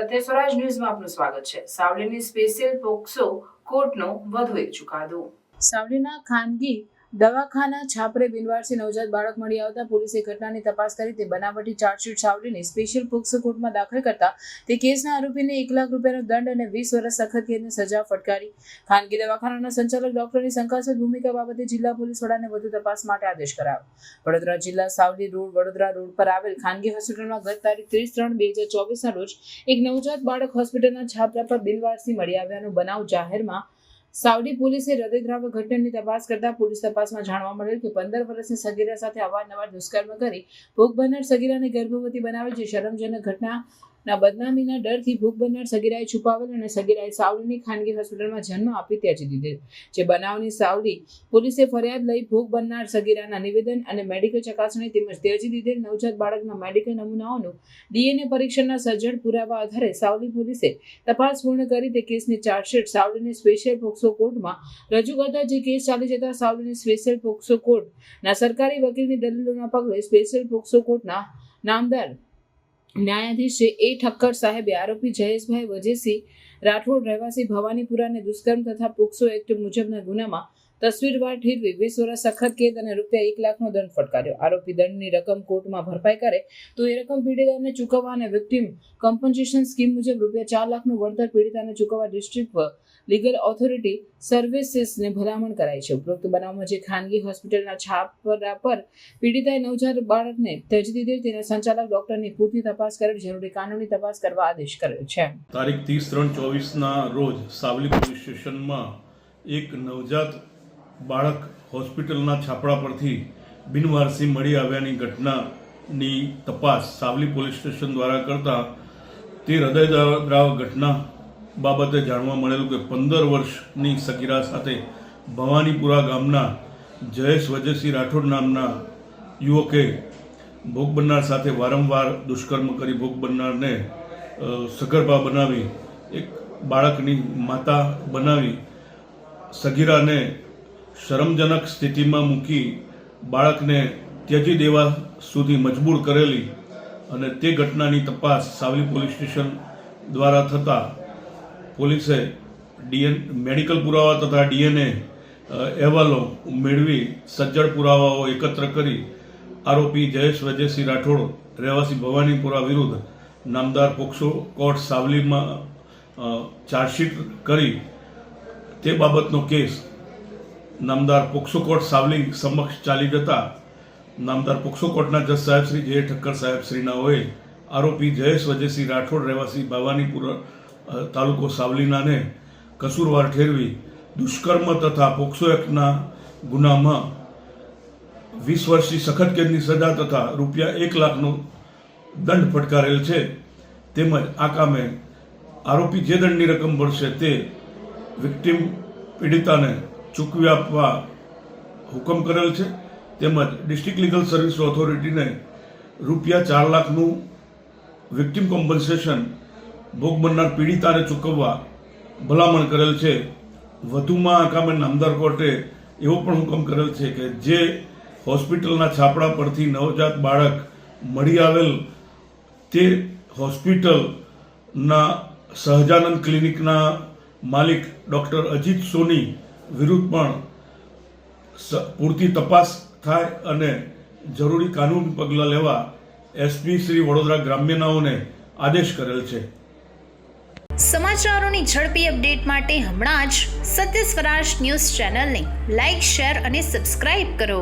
સત્ય સ્વરાજ ન્યૂઝમાં આપનું સ્વાગત છે. સાવલીની સ્પેશિયલ પોક્સો કોર્ટનો વધુ એક ચુકાદો. સાવલીના ખાનગી દવાખાના છાપરે બિનવારસી નવજાત બાળક મળી આવતા પોલીસે ઘટનાની તપાસ કરી તે બનાવટી ચાર્જશીટ સાવલીની સ્પેશિયલ પોક્સો કોર્ટમાં દાખલ કરતા તે કેસના આરોપીને એક લાખ રૂપિયાનો દંડ અને વીસ વર્ષ સખત કેદની સજા ફટકારી. ખાનગી દવાખાનાના સંચાલક ડોક્ટરની શંકાસ્પદ ભૂમિકા બાબતે જિલ્લા પોલીસ વડાને વધુ તપાસ માટે આદેશ કરાયો. વડોદરા જિલ્લા સાવલી રોડ, વડોદરા રોડ પર આવેલ ખાનગી હોસ્પિટલમાં ગત તારીખ ત્રીસ ત્રણ બે હજાર ચોવીસના રોજ એક નવજાત બાળક હોસ્પિટલના છાપરા પર બિનવારસી મળી આવ્યાનો બનાવ જાહેરમાં સાવડી પોલીસે હૃદયદ્રાવક ઘટનાની તપાસ કરતા પોલીસ તપાસમાં જાણવા મળેલ કે પંદર વર્ષની સગીરા સાથે અવારનવાર દુષ્કર્મ કરી ભોગ બનનાર સગીરાને ગર્ભવતી બનાવે જે શરમજનક ઘટનાના બદનામીના ડરથી ભૂખ બનનાર સગીરાએ છુપાવેલ અને સગીરાએ સાવલીની ખાનગી હોસ્પિટલમાં જન્મ આપી ત્યજી દીધેલ, જે બનાવની સાવલી પોલીસે ફરિયાદ લઈ ભૂખ બનનાર સગીરાના નિવેદન અને મેડિકલ ચકાસણી તેમજ ત્યજી દીધેલ નવજાત બાળકના મેડિકલ નમૂનાઓનું ડીએનએ પરીક્ષણના સજ્જડ પુરાવા આધારે સાવલી પોલીસે તપાસ પૂર્ણ કરી તે કેસની ચાર્જશીટ સાવલીની સ્પેશિયલ પોક્સો કોર્ટમાં રજૂ કરતા જે કેસ ચાલી જતા સાવલીની સ્પેશિયલ પોક્સો કોર્ટના સરકારી વકીલની દલીલોના પગલે સ્પેશિયલ પોક્સો કોર્ટના નામદાર ન્યાયાધીશ એ ઠક્કર સાહેબે આરોપી જયેશભાઈ વજેસી, રાઠોડ રહેવાસી ભવાનીપુરાને દુષ્કર્મ તથા પોક્સો એક્ટ મુજબના ગુનામાં તસવીરવાર ઠેરવી વીસ વર્ષ સખત કેદ અને રૂપિયા એક લાખનો દંડ ફટકાર્યો. આરોપી દંડની રકમ કોર્ટમાં ભરપાઈ કરે તો એ રકમ પીડિતાને ચૂકવવા અને વિક્ટિમ કોમ્પન્સેશન સ્કીમ મુજબ રૂપિયા ચાર લાખનું વળતર પીડિતાને ચૂકવવા ડિસ્ટ્રિક્ટ લીગલ ઓથોરિટી સર્વિસીસને ભલામણ કરાઈ છે. ઉપરોક્ત બનાવમાં જે ખાનગી હોસ્પિટલના છાપરા પર પીડિતાએ નવજાત બાળકને ત્યજી દીધેલ તેના સંચાલક ડોક્ટરની પૂરતી તપાસ કરેલ જરૂરી કાનૂની તપાસ કરવા આદેશ કર્યો છે. તારીખ ત્રીસ ત્રણ ચોવીસના રોજ સાવલી પોલીસ સ્ટેશનમાં એક નવજાત બાળક હોસ્પિટલના છાપરા પરથી બિનવારસી મળી આવ્યાની ઘટનાની તપાસ સાવલી પોલીસ સ્ટેશન દ્વારા કરતા તે હૃદયદ્રાવ ઘટના બાબતે જાણવા મળેલું કે પંદર વર્ષની સગીરા સાથે ભવાનીપુરા ગામના જયેશ વજયસિંહ રાઠોડ નામના યુવકે ભોગ બનનાર સાથે વારંવાર દુષ્કર્મ કરી ભોગ બનનારને સગર્ભા બનાવી, એક બાળકની માતા બનાવી, સગીરાને શરમજનક સ્થિતિમાં મૂકી બાળકને ત્યજી દેવા સુધી મજબૂર કરેલી અને તે ઘટનાની તપાસ સાવલી પોલીસ સ્ટેશન દ્વારા થતાં પોલીસે ડીએન મેડિકલ પુરાવા તથા ડીએનએ અહેવાલો મેળવી સજ્જડ પુરાવાઓ એકત્ર કરી આરોપી જયેશ વજયસિંહ રાઠોડ રહેવાસી ભવાનીપુરા વિરુદ્ધ નામદાર પોક્સો કોર્ટ સાવલીમાં ચાર્જશીટ કરી તે બાબતનો કેસ નામદાર પોક્સો સાવલી સમક્ષ ચાલી જતા નામદાર પોક્સો કોર્ટના જજ સાહેબ શ્રી જે ઠક્કર સાહેબ હોય આરોપી જયેશ વજયસિંહ રાઠોડ રહેવાસી ભવાનીપુર તાલુકો સાવલીનાને કસૂરવાર ઠેરવી દુષ્કર્મ તથા પોક્સો એક્ટના ગુનામાં વીસ વર્ષની સખત કેદની સજા તથા રૂપિયા એક લાખનો દંડ ફટકારેલ છે. તેમજ આ કામે આરોપી જે દંડની રકમ ભરશે તે વિક્ટિમ પીડિતાને ચૂકવી આપવા હુકમ કરેલ છે. તેમજ ડિસ્ટ્રિક્ટ લીગલ સર્વિસ ઓથોરિટીને રૂપિયા ચાર લાખનું વિક્ટિમ કોમ્પન્સેશન ભોગ બનનાર પીડિતાને ચૂકવવા ભલામણ કરેલ છે. વધુમાં આ કામે નામદાર કોર્ટે એવો પણ હુકમ કરેલ છે કે જે હોસ્પિટલના છાપડા પરથી નવજાત બાળક મળી આવેલ તે હોસ્પિટલના સહજાનંદ ક્લિનિકના માલિક ડૉક્ટર અજીત સોની વિરુદ્ધ પણ પૂરતી તપાસ થાય અને જરૂરી કાનૂની પગલાં લેવા એસપી શ્રી વડોદરા ગ્રામ્યનાઓને આદેશ કરેલ છે. સમાચારોની ઝડપી અપડેટ માટે હમણાં જ સત્ય સ્વરાજ ન્યૂઝ ચેનલને લાઇક શેર અને સબસ્ક્રાઇબ કરો.